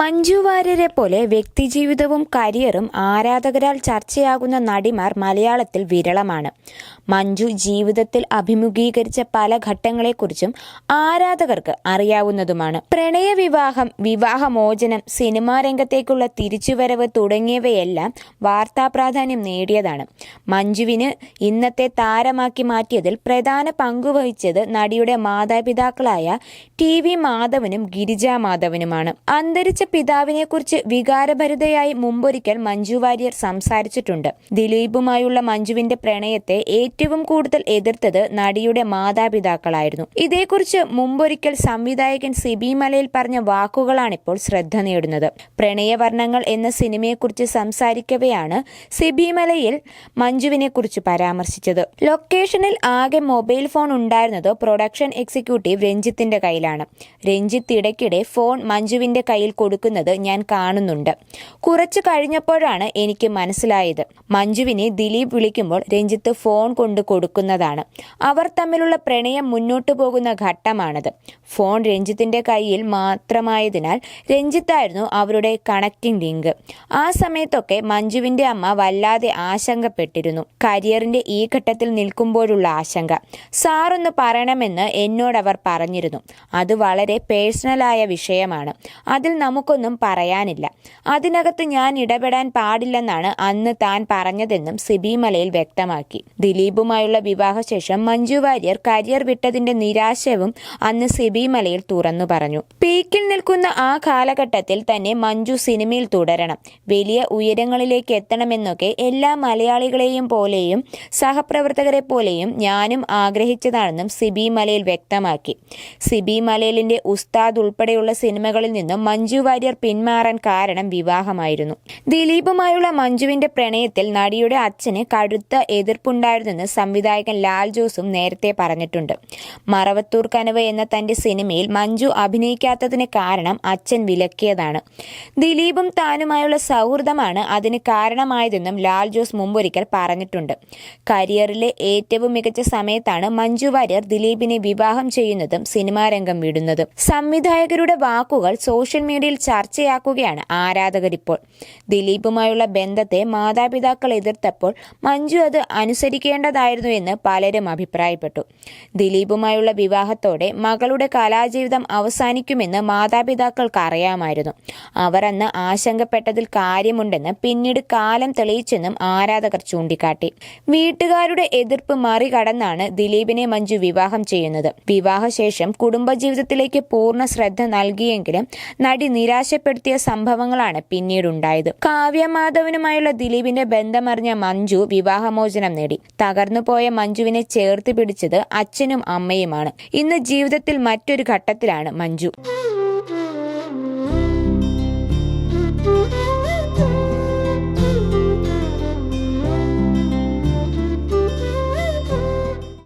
മഞ്ജു വാര്യരെ പോലെ വ്യക്തിജീവിതവും കരിയറും ആരാധകരാൽ ചർച്ചയാകുന്ന നടിമാർ മലയാളത്തിൽ വിരളമാണ്. മഞ്ജു ജീവിതത്തിൽ അഭിമുഖീകരിച്ച പല ഘട്ടങ്ങളെക്കുറിച്ചും ആരാധകർക്ക് അറിയാവുന്നതുമാണ്. പ്രണയവിവാഹം വിവാഹമോചനം സിനിമാ രംഗത്തേക്കുള്ള തിരിച്ചുവരവ് തുടങ്ങിയവയെല്ലാം വാർത്താ പ്രാധാന്യം നേടിയതാണ്. മഞ്ജുവിന് ഇന്നത്തെ താരമാക്കി മാറ്റിയതിൽ പ്രധാന പങ്കുവഹിച്ചത് നടിയുടെ മാതാപിതാക്കളായ ടി വി മാധവനും ഗിരിജാ മാധവനുമാണ്. അന്തരിച്ച പിതാവിനെക്കുറിച്ച് വികാരഭരിതയായി മുമ്പൊരിക്കൽ മഞ്ജു വാര്യർ സംസാരിച്ചിട്ടുണ്ട്. ദിലീപുമായുള്ള മഞ്ജുവിന്റെ പ്രണയത്തെ ഏറ്റവും കൂടുതൽ എതിർത്തത് നടിയുടെ മാതാപിതാക്കളായിരുന്നു. ഇതേക്കുറിച്ച് മുമ്പൊരിക്കൽ സംവിധായകൻ സിബി മലയിൽ പറഞ്ഞ വാക്കുകളാണിപ്പോൾ ശ്രദ്ധ നേടുന്നത്. പ്രണയവർണങ്ങൾ എന്ന സിനിമയെക്കുറിച്ച് സംസാരിക്കവെയാണ് സിബി മലയിൽ മഞ്ജുവിനെ കുറിച്ച് പരാമർശിച്ചത്. ലൊക്കേഷനിൽ ആകെ മൊബൈൽ ഫോൺ ഉണ്ടായിരുന്നത് പ്രൊഡക്ഷൻ എക്സിക്യൂട്ടീവ് രഞ്ജിത്തിന്റെ കയ്യിലാണ്. രഞ്ജിത്ത് ഇടയ്ക്കിടെ ഫോൺ മഞ്ജുവിന്റെ കയ്യിൽ കൊടുക്കുന്നത് ഞാൻ കാണുന്നുണ്ട്. കുറച്ചു കഴിഞ്ഞപ്പോഴാണ് എനിക്ക് മനസ്സിലായത്. മഞ്ജുവിനെ ദിലീപ് വിളിക്കുമ്പോൾ രഞ്ജിത്ത് ഫോൺ കൊണ്ട് കൊടുക്കുന്നതാണ്. അവർ തമ്മിലുള്ള പ്രണയം മുന്നോട്ടു പോകുന്ന ഘട്ടമാണത്. ഫോൺ രഞ്ജിത്തിന്റെ കയ്യിൽ മാത്രമായതിനാൽ രഞ്ജിത്തായിരുന്നു അവരുടെ കണക്റ്റിംഗ് ലിങ്ക് ആ സമയത്തൊക്കെ മഞ്ജുവിന്റെ അമ്മ വല്ലാതെ ആശങ്കപ്പെട്ടിരുന്നു. കരിയറിന്റെ ഈ ഘട്ടത്തിൽ നിൽക്കുമ്പോഴുള്ള ആശങ്ക. സാറൊന്ന് പറയണമെന്ന് എന്നോടവർ പറഞ്ഞിരുന്നു. അത് വളരെ പേഴ്സണലായ വിഷയമാണ്. അതിൽ നമുക്കൊന്നും പറയാനില്ല. അതിനകത്ത് ഞാൻ ഇടപെടാൻ പാടില്ലെന്നാണ് അന്ന് താൻ പറഞ്ഞതെന്നും സിബിമലയിൽ വ്യക്തമാക്കി. ദിലീപുമായുള്ള വിവാഹശേഷം മഞ്ജു വാര്യർ കരിയർ വിട്ടതിന്റെ നിരാശവും അന്ന് സിബിമലയിൽ തുറന്നു പറഞ്ഞു. പീക്കിൽ നിൽക്കുന്ന ആ കാലഘട്ടത്തിൽ തന്നെ മഞ്ജു സിനിമയിൽ തുടരണം. വലിയ ഉയരങ്ങളിലേക്ക് എത്തണമെന്നൊക്കെ എല്ലാ മലയാളികളെയും പോലെയും സഹപ്രവർത്തകരെ പോലെയും ഞാനും ആഗ്രഹിച്ചതാണെന്നും സിബി മലയിൽ വ്യക്തമാക്കി. സിബി മലയിലിന്റെ ഉസ്താദ് ഉൾപ്പെടെയുള്ള സിനിമകളിൽ നിന്നും മഞ്ജു വാര്യർ പിന്മാറാൻ കാരണം വിവാഹമായിരുന്നു. ദിലീപുമായുള്ള മഞ്ജുവിന്റെ പ്രണയത്തിൽ നടിയുടെ അച്ഛന് കടുത്ത എതിർപ്പുണ്ടായിരുന്നെന്ന് സംവിധായകൻ ലാൽ ജോസും നേരത്തെ പറഞ്ഞിട്ടുണ്ട്. മറവത്തൂർ കനവ് എന്ന തന്റെ സിനിമയിൽ മഞ്ജു അഭിനയിക്കാത്തതിന് കാരണം അച്ഛൻ വിലക്കിയതാണ്. ദിലീപും താനുമായുള്ള സൗഹൃദമാണ് അതിന് കാരണമായതെന്നും ലാൽ ജോസ് മുമ്പൊരിക്കൽ പറഞ്ഞിട്ടുണ്ട്. കരിയറിലെ ഏറ്റവും മികച്ച സമയത്താണ് മഞ്ജു വാര്യർ ദിലീപിനെ വിവാഹം ചെയ്യുന്നതും സിനിമാരംഗം വിടുന്നതും. സംവിധായകരുടെ വാക്കുകൾ സോഷ്യൽ മീഡിയയിൽ ചർച്ചയാക്കുകയാണ് ആരാധകരിപ്പോൾ. ദിലീപുമായുള്ള ബന്ധത്തെ മാതാപിതാക്കൾ എതിർത്തപ്പോൾ മഞ്ജു അത് അനുസരിക്കേണ്ടതായിരുന്നു എന്ന് പലരും അഭിപ്രായപ്പെട്ടു. ദിലീപുമായുള്ള വിവാഹത്തോടെ മകളുടെ കലാജീവിതം അവസാനിക്കുമെന്ന് മാതാപിതാക്കൾക്ക് അറിയാമായിരുന്നു. അവർ അന്ന് ആശങ്കപ്പെട്ടതിൽ കാര്യമുണ്ടെന്ന് പിന്നീട് കാലം തെളിയിച്ചെന്നും ആരാധകർ ചൂണ്ടിക്കാട്ടി. വീട്ടുകാരുടെ എതിർപ്പ് മറികടന്നാണ് ദിലീപിനെ മഞ്ജു വിവാഹം ചെയ്യുന്നത്. വിവാഹശേഷം കുടുംബജീവിതത്തിലേക്ക് പൂർണ ശ്രദ്ധ നൽകിയെങ്കിലും നടി നിരാശപ്പെടുത്തിയ സംഭവങ്ങളാണ് പിന്നീടുണ്ടായത്. കാവ്യമാധവനുമായുള്ള ദിലീപിന്റെ ബന്ധമറിഞ്ഞ മഞ്ജു വിവാഹമോചനം നേടി. തകർന്നുപോയ മഞ്ജുവിനെ ചേർത്ത് പിടിച്ചത് അച്ഛനും അമ്മയുമാണ്. ഇന്ന് ജീവിതത്തിൽ മറ്റൊരു ഘട്ടത്തിലാണ് മഞ്ജു.